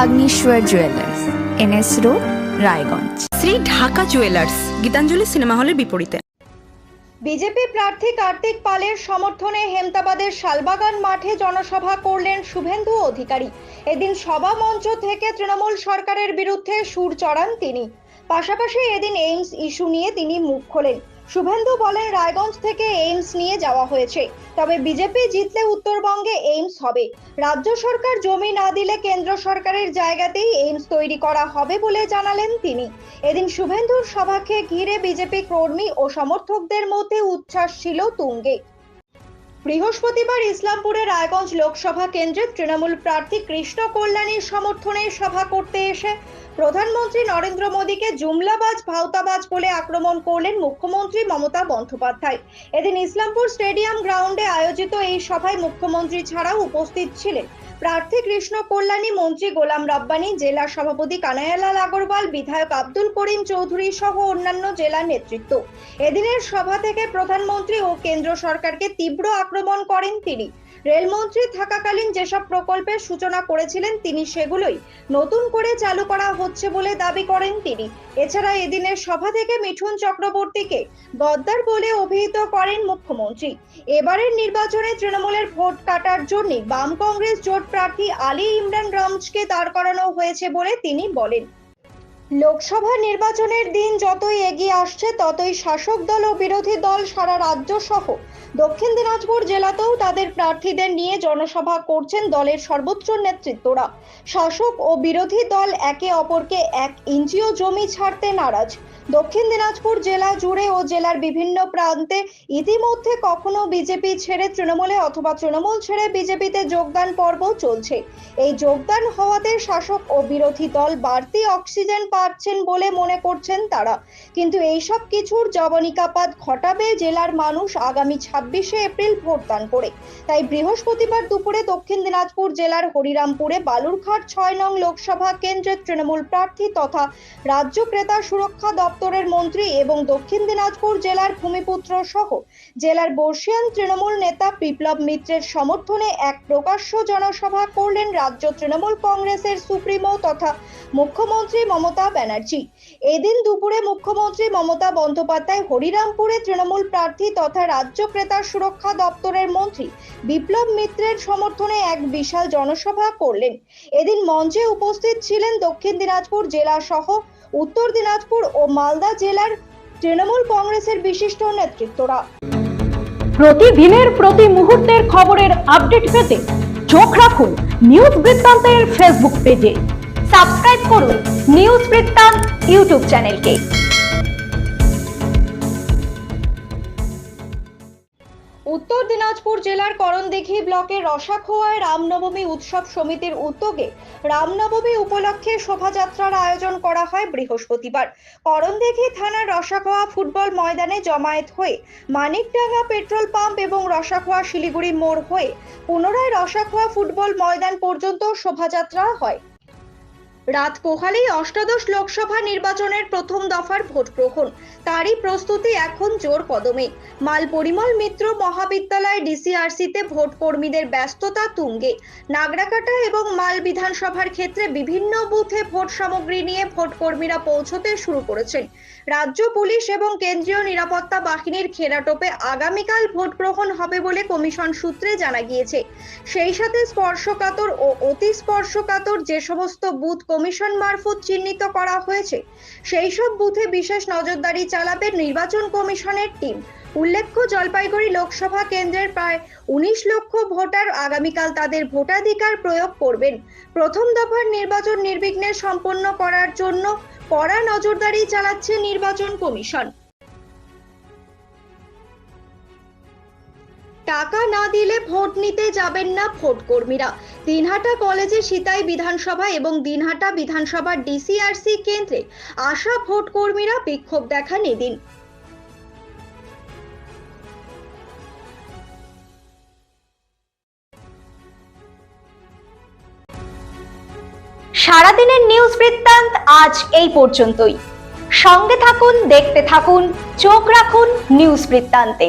Agnishwar jewellers NS road Raiganj Shri Dhaka jewellers Gitanjali cinema হলের বিপরীতে। BJP প্রার্থী কার্তিক পালের সমর্থনে হেমতাবাদের শালবাগান মাঠে জনসভা করলেন শুভেন্দু অধিকারী। এদিন সভা মঞ্চ থেকে তৃণমূল সরকারের বিরুদ্ধে সুর চড়ান তিনি। পাশাপাশি এদিন এইমস ইস্যু নিয়ে তিনি মুখ খোলেন। শুভেন্দু বলেন, রায়গঞ্জ থেকে এইমস নিয়ে যাওয়া হয়েছে। তবে বিজেপি জিতলে উত্তরবঙ্গে এইমস হবে। রাজ্য সরকার জমি না দিলে কেন্দ্র সরকারের জায়গাতেই এইমস তৈরি করা হবে বলে জানালেন তিনি। এদিন শুভেন্দুর সভাকে ঘিরে বিজেপি কর্মী ও সমর্থকদের মধ্যে উচ্ছ্বাস ছিল তুঙ্গে। বৃহস্পতিবার ইসলামপুরের রায়গঞ্জ লোকসভা কেন্দ্রে তৃণমূল প্রার্থী কৃষ্ণ কল্যাণীর সমর্থনে সভা করতে এসে প্রধানমন্ত্রী নরেন্দ্র মোদীকে জুমলাবাজ, ভাওতাবাজ বলে আক্রমণ করলেন মুখ্যমন্ত্রী মমতা বন্দ্যোপাধ্যায়। এদিন ইসলামপুর স্টেডিয়াম গ্রাউন্ডে আয়োজিত এই সভায় মুখ্যমন্ত্রী ছাড়াও উপস্থিত ছিলেন প্রার্থী কৃষ্ণ কল্যাণী, মন্ত্রী গোলাম রাব্বানি, জেলা সভাপতি কানায়ালাল আগরওয়াল, বিধায়ক আব্দুল করিম চৌধুরী সহ অন্যান্য জেলা নেতৃত্ব। এদিনের সভা থেকে প্রধানমন্ত্রী ও কেন্দ্র সরকারকে তীব্র আক্রমণ করেন তিনি। রেলমন্ত্রী থাকাকালীন যেসব প্রকল্পের সূচনা করেছিলেন, তিনি সেগুলোই নতুন করে চালু করা হচ্ছে বলে দাবি করেন তিনি। এছাড়া এদিনের সভা থেকে মিঠুন চক্রবর্তীকে গদ্দার বলে অভিহিত করেন মুখ্যমন্ত্রী। এবারের নির্বাচনে তৃণমূলের ভোট কাটার জন্য বাম কংগ্রেস জোট প্রার্থী আলী ইমরান রামজকে দাঁড় করানো হয়েছে বলে তিনি বলেন। লোকসভা নির্বাচনের দিন যতই এগিয়ে আসছে, ততই শাসক দল ও বিরোধী দল সারা রাজ্য সহ দক্ষিণ দিনাজপুর জেলাতেও তাদের প্রার্থীদের নিয়ে জনসভা করছেন দলের সর্বোচ্চ নেতৃত্বরা। শাসক ও বিরোধী দল একে অপরকে এক ইঞ্চিও জমি ছাড়তে নারাজ। দক্ষিণ দিনাজপুর জেলা জুড়ে ও জেলার বিভিন্ন প্রান্তে ইতিমধ্যে কখনো বিজেপি ছেড়ে তৃণমূলে অথবা তৃণমূল ছেড়ে বিজেপিতে যোগদান পর্ব চলছে। এই যোগদান হওয়াতে শাসক ও বিরোধী দল বাড়তি অক্সিজেন পাচ্ছেন বলে মনে করছেন তারা। কিন্তু এইসব কিছুর জবনিকাপাত ঘটাবে জেলার মানুষ আগামী ছাব্বিশে এপ্রিল ভোটদান করে। তাই বৃহস্পতিবার দুপুরে দক্ষিণ দিনাজপুর জেলার হরিরামপুরে বালুরঘাট ছয় নং লোকসভা কেন্দ্রের তৃণমূল প্রার্থী তথা রাজ্য ক্রেতা সুরক্ষা দপ্তরের মন্ত্রী এবং দক্ষিণ দিনাজপুর জেলার ভূমিপুত্র সহ জেলার বর্ষিয়ান তৃণমূল নেতা বিপ্লব মিত্রের সমর্থনে এক প্রকাশ্য জনসভা করলেন রাজ্য তৃণমূল কংগ্রেসের সুপ্রিমো তথা মুখ্যমন্ত্রী মমতা ব্যানার্জি। এদিন দুপুরে মুখ্যমন্ত্রী মমতা বন্দ্যোপাধ্যায় হরিরামপুরে তৃণমূল প্রার্থী তথা রাজ্য ক্রেতা সুরক্ষা দপ্তরের মন্ত্রী বিপ্লব মিত্রের সমর্থনে এক বিশাল জনসভা করলেন। এদিন মঞ্চে উপস্থিত ছিলেন দক্ষিণ দিনাজপুর জেলা সহ উত্তর দিনাজপুর ও মালদা জেলার তৃণমূল কংগ্রেসের বিশিষ্ট নেতৃত্বরা। প্রতিদিনের প্রতি মুহূর্তের খবরের আপডেট পেতে চোখ রাখুন নিউজ বৃত্তান্তের ফেসবুক পেজে। সাবস্ক্রাইব করুন নিউজ বৃত্তান্ত ইউটিউব চ্যানেলকে। উত্তর দিনাজপুর জেলার করণদিঘি ব্লকের রসাখোয়ায় রামনবমী উৎসব সমিতির উদ্যোগে রামনবমী উপলক্ষে শোভাযাত্রার আয়োজন করা হয় বৃহস্পতিবার। করণদিঘি থানার রসাখোয়া ফুটবল ময়দানে জমায়েত হয়ে মানিকডাঙ্গা পেট্রোল পাম্প এবং রসাখোয়া শিলিগুড়ি মোড় হয়ে পুনরায় রসাখোয়া ফুটবল ময়দান পর্যন্ত শোভাযাত্রা হয়। রাত পোহালেই অষ্টাদশ লোকসভা নির্বাচনের প্রথম দফার ভোট গ্রহণ। তারই প্রস্তুতি এখন জোর কদমে। মাল পরিমল মিত্র মহাবিদ্যালয় ডিসিআরসিতে ভোট কর্মীদের ব্যস্ততা তুঙ্গে। নাগরাকাটা এবং মাল বিধানসভার ক্ষেত্রে বিভিন্ন বুথে ভোট সামগ্রী নিয়ে ভোট কর্মীরা পৌঁছতে শুরু করেছেন। রাজ্য পুলিশ এবং কেন্দ্রীয় নিরাপত্তা বাহিনীর ঘেরাটোপে আগামীকাল ভোট গ্রহণ হবে বলে কমিশন সূত্রে জানা গিয়েছে। সেই সাথে স্পর্শকাতর ও অতি স্পর্শকাতর যে সমস্ত বুথ কমিশন মারফত চিহ্নিত করা হয়েছে। সেই সব বুথে বিশেষ নজরদারি চালাবে নির্বাচন কমিশনের টিম। উল্লেখ্য, জলপাইগুড়ি লোকসভা কেন্দ্রের প্রায় উনিশ লক্ষ ভোটার আগামীকাল তাদের ভোটাধিকার প্রয়োগ করবেন। প্রথম দফার নির্বাচন নির্বিঘ্নে সম্পন্ন করার জন্য কড়া নজরদারি চালাচ্ছে নির্বাচন কমিশন। টাকা না দিলে ভোট নিতে যাবেন না ভোট কর্মীরা দিনহাটা কলেজে সিতাই বিধানসভা এবং দিনহাটা বিধানসভার ডিসিআরসি কেন্দ্রে আশা ভোট কর্মীরা বিক্ষোভ দেখান এদিন। সারাদিনের নিউজ বৃত্তান্ত আজ এই পর্যন্তই। সঙ্গে থাকুন, দেখতে থাকুন, চোখ রাখুন নিউজ বৃত্তান্তে।